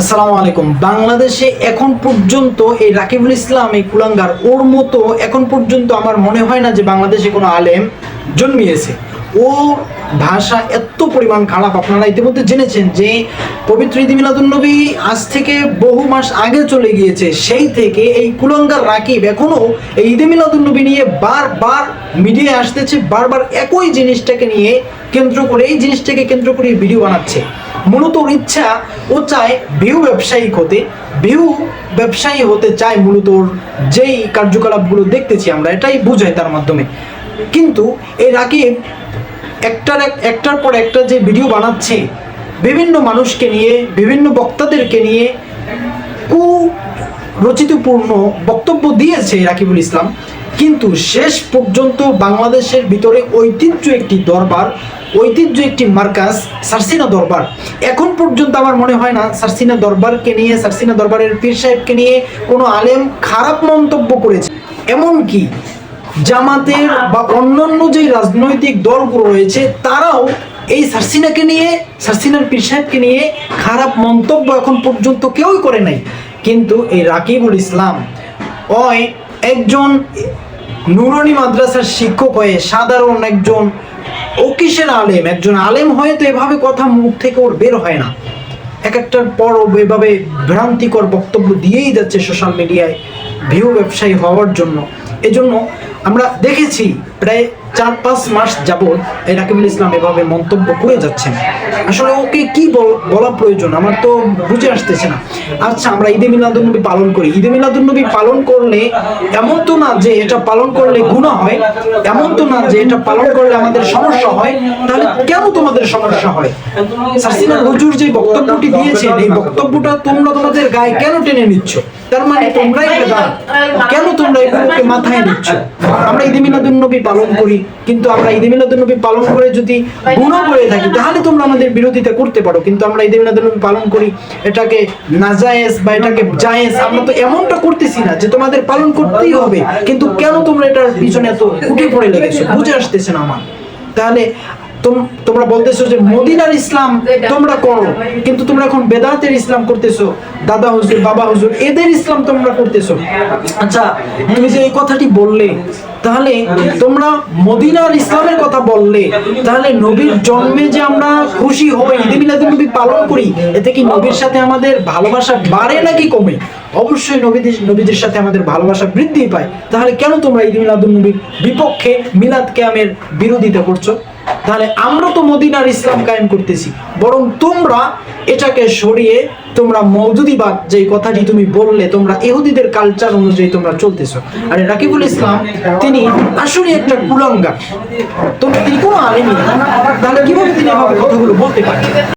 আসসালামু আলাইকুম। বাংলাদেশে এখন পর্যন্ত এই রাকিবুল ইসলাম, এই কুলাঙ্গার ওর মতো এখন পর্যন্ত আমার মনে হয় না যে বাংলাদেশে কোনো আলেম জন্মিয়েছে। ও ভাষা এত পরিমাণ খারাপ, আপনারা ইতিমধ্যে জেনেছেন যে পবিত্র ঈদ মিলাদুন্নবী আজ থেকে বহু মাস আগে চলে গিয়েছে। সেই থেকে এই কুলঙ্গার রাকিব এখনও এই ঈদে মিলাদুন্নবী নিয়ে বারবার মিডিয়ায় আসতেছে, বারবার একই জিনিসটাকে নিয়ে কেন্দ্র করে, এই জিনিসটাকে কেন্দ্র করে ভিডিও বানাচ্ছে। মূলত ওর ইচ্ছা, ও চায় ভিউ ব্যবসায়িক হতে, ভিউ ব্যবসায়ী হতে চায় মূলত ওর যেই কার্যকলাপগুলো দেখতেছি আমরা, এটাই বোঝায় তার মাধ্যমে। কিন্তু এই রাকিব একটার এক- একটার পর একটা যে ভিডিও বানাচ্ছে, বিভিন্ন মানুষকে নিয়ে, বিভিন্ন বক্তাদেরকে নিয়ে কু রচিতপূর্ণ বক্তব্য দিয়েছে রাকিবুল ইসলাম। কিন্তু শেষ পর্যন্ত বাংলাদেশের ভিতরে ঐতিহ্য একটি দরবার, ঐতিহ্য একটি মার্কাস সারসিনা দরবার। এখন পর্যন্ত আমার মনে হয় না সারসিনা দরবারকে নিয়ে, সারসিনা দরবারের পীর সাহেবকে নিয়ে কোনো আলেম খারাপ মন্তব্য করেছে। এমনকি জামাতের বা অন্যান্য যে রাজনৈতিক দলগুলো রয়েছে, তারাও এই সারসিনাকে নিয়ে, সারসিনার পীর সাহেবকে নিয়ে খারাপ মন্তব্য এখন পর্যন্ত কেউই করে নাই। কিন্তু এই রাকিবুল ইসলাম ওই একজন নুরানি মাদ্রাসার শিক্ষক হয়ে সাধারণ একজন অকিসের আলেম, একজন আলেম হয়ে তো এভাবে কথা মুখ থেকে ওর বের হয় না। এক একটার পর এভাবে ভ্রান্তিকর বক্তব্য দিয়েই যাচ্ছে সোশ্যাল মিডিয়ায় ভিউ ব্যবসায়ী হওয়ার জন্য। এজন্য আমরা দেখেছি প্রায় চার পাঁচ মাস যাবৎ এই রাকিবুল ইসলাম এভাবে মন্তব্য করে যাচ্ছেন। আসলে ওকে কি বলা প্রয়োজন? আমার তো বুঝে আসতেছে না। আচ্ছা আমরা ঈদে মিলাদুন্নবী পালন করি। ঈদে মিলাদুন্নবী পালন করলে এমন তো না যে এটা পালন করলে গুণা হয়, এমন তো না যে এটা পালন করলে আমাদের সমস্যা হয়, তাহলে কেন তোমাদের সমস্যা হয়? সাসিনা হুজুর যে বক্তব্যটি দিয়েছেন, এই বক্তব্যটা তোমরা তোমাদের গায়ে কেন টেনে নিচ্ছ? তার মানে তোমরাই কেন তোমরা এগুলোকে মাথায় নিচ্ছ? আমরা ঈদে মিলাদুন্নবী পালন করি কিন্তু আমরা ঈদে মিলাদুন্নবী পালন করে যদি গুণা করে থাকি তাহলে তোমরা আমাদের বিরোধিতা করতে পারো। কিন্তু আমরা ঈদে মিলাদুন্নবী পালন করি এটাকে নাজায়েজ বা এটাকে জায়েজ আমরা তো এমনটা করতেছি না যে তোমাদের পালন করতেই হবে। কিন্তু কেন তোমরা এটার পিছনে এত উঠে পড়ে লেগেছো? বুঝে আসতেছে না আমার। তাহলে তোমরা বলতেছো যে মদিনার ইসলাম তোমরা করো কিন্তু তোমরা এখন বেদাতের ইসলাম করতেছো দাদা হুজুর বাবা হুজুর এদের ইসলাম তোমরা করতেছো। আচ্ছা তুমি যে এই কথাটি বললে তাহলে তোমরা মদিনার ইসলামের কথা বললে তাহলে নবীর জন্মে যে আমরা খুশি হই ঈদে মিলাদুন নবী পালন করি এতে কি নবীর সাথে আমাদের ভালোবাসা বাড়ে নাকি কমে? অবশ্যই নবীদের নবীদের সাথে আমাদের ভালোবাসা বৃদ্ধি পায়। তাহলে কেন তোমরা ঈদ মিলাদুন নবীর বিপক্ষে মিলাদ ক্যামের বিরোধিতা করছ? তাহলে আমরা তো মদিনার ইসলাম কায়েম করতেছি। বরং তোমরা এটাকে সরিয়ে তোমরা মৌজুদিবাদ যে কথাটি তুমি বললে, তোমরা ইহুদিদের কালচার অনুযায়ী তোমরা চলতেছো। আর রাকিবুল ইসলাম, তিনি আসলে একটা কুলাঙ্গা তোমরা তিনি কোনো আলেমি। তাহলে কীভাবে তিনি এভাবে কথাগুলো বলতে পারেন?